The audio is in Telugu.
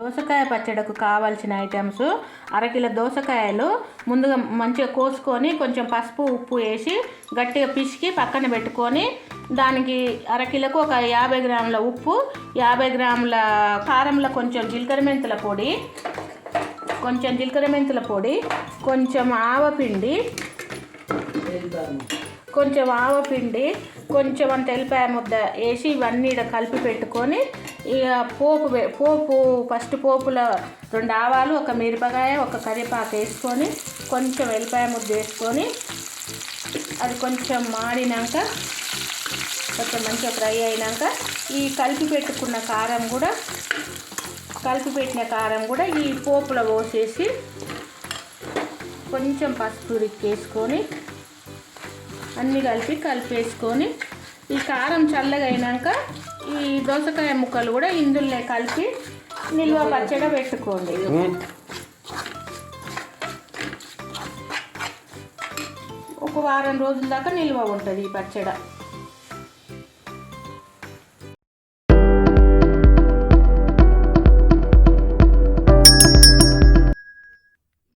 దోసకాయ పచ్చడికి కావాల్సిన ఐటమ్స్ అరకిలో దోసకాయలు ముందుగా మంచిగా కోసుకొని కొంచెం పసుపు ఉప్పు వేసి గట్టిగా పిసికి పక్కన పెట్టుకొని దానికి అరకిలకు ఒక యాభై గ్రాముల ఉప్పు యాభై గ్రాముల కారంలో కొంచెం జీలకర్ర మెంతుల పొడి కొంచెం జీలకర్ర మెంతుల పొడి కొంచెం ఆవపిండి కొంచెం ఆవపిండి కొంచెం అంత ఎల్లిపాయ ముద్ద వేసి ఇవన్నీ ఇక్కడ కలిపి పెట్టుకొని ఇక పోపు పోపు ఫస్ట్ పోపులో రెండు ఆవాలు ఒక మిరపకాయ ఒక కరివేపాకు వేసుకొని కొంచెం ఎల్లిపాయ ముద్ద వేసుకొని అది కొంచెం మాడినాక కొంచెం మంచిగా ఫ్రై అయినాక ఈ కలిపి పెట్టుకున్న కారం కూడా కలిపి పెట్టిన కారం కూడా ఈ పోపులో పోసేసి కొంచెం పసుపు రిక్కేసుకొని అన్నీ కలిపి కలిపేసుకొని ఈ కారం చల్లగా అయినాక ఈ దోసకాయ ముక్కలు కూడా ఇందులో కలిపి నిల్వ పచ్చడి పెట్టుకోండి. ఒక వారం రోజుల దాకా నిల్వ ఉంటుంది ఈ పచ్చడి.